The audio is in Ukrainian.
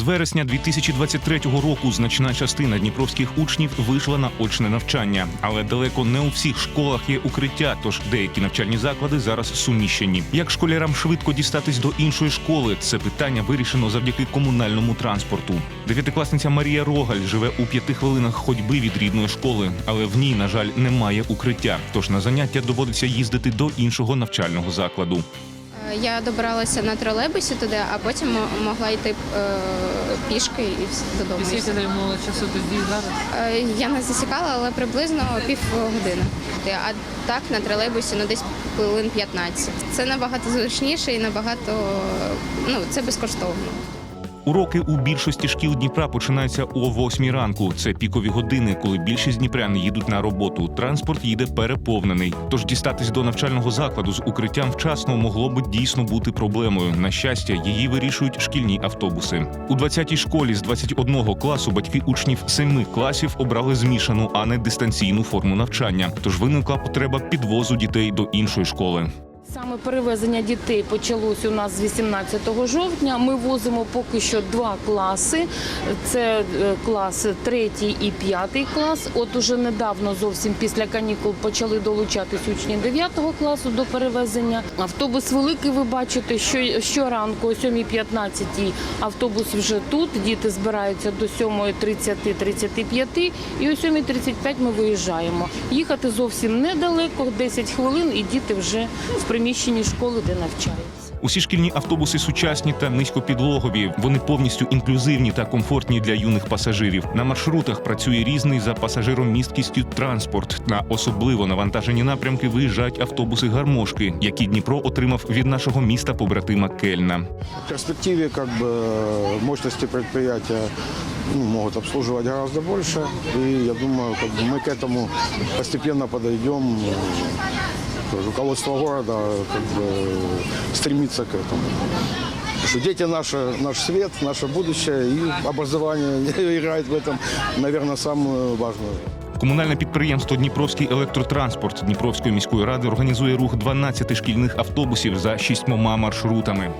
З вересня 2023 року значна частина дніпровських учнів вийшла на очне навчання, але далеко не у всіх школах є укриття, тож деякі навчальні заклади зараз суміщені. Як школярам швидко дістатись до іншої школи? Це питання вирішено завдяки комунальному транспорту. Дев'ятикласниця Марія Рогаль живе у п'яти хвилинах ходьби від рідної школи, але в ній, на жаль, немає укриття. Тож на заняття доводиться їздити до іншого навчального закладу. Я добралася на тролейбусі туди, а потім могла йти е, пішки і додому. Скільки займало часу тоді зараз? Е, Я не засікала, але приблизно пів години. А так на тролейбусі ну десь хвилин 15. Це набагато зручніше і набагато ну це безкоштовно. Уроки у більшості шкіл Дніпра починаються о 8 ранку. Це пікові години, коли більшість дніпрян їдуть на роботу. Транспорт їде переповнений. Тож дістатись до навчального закладу з укриттям вчасно могло би дійсно бути проблемою. На щастя, її вирішують шкільні автобуси. У 20-й школі з 21 класу батьки учнів 7 класів обрали змішану, а не дистанційну форму навчання. Тож виникла потреба підвозу дітей до іншої школи. Саме перевезення дітей почалось у нас з 18 жовтня. Ми возимо поки що два класи. Це е, клас 3 і 5 клас. От уже недавно, зовсім після канікул, почали долучатись учні 9 класу до перевезення. Автобус великий, ви бачите, що щоранку о 7.15 автобус вже тут. Діти збираються до 7.30-35 і о 7.35 ми виїжджаємо. Їхати зовсім недалеко, 10 хвилин, і діти вже в приміщенні школи, де навчаються. Усі шкільні автобуси сучасні та низькопідлогові. Вони повністю інклюзивні та комфортні для юних пасажирів. На маршрутах працює різний за пасажиром місткістю транспорт. На особливо навантажені напрямки виїжджають автобуси гармошки, які Дніпро отримав від нашого міста побратима Кельна. В перспективе как бы мощности предприятия ну, могут обслуживать гораздо больше. И я думаю, как бы мы к этому постепенно подойдем. Руководство города как бы стремится к этому. Потому что дети наши, наш свет, наше будущее и образование играет в этом, наверное, самую важную. Комунальне підприємство Дніпровський електротранспорт Дніпровської міської ради організує рух 12 шкільних автобусів за шістьмома маршрутами.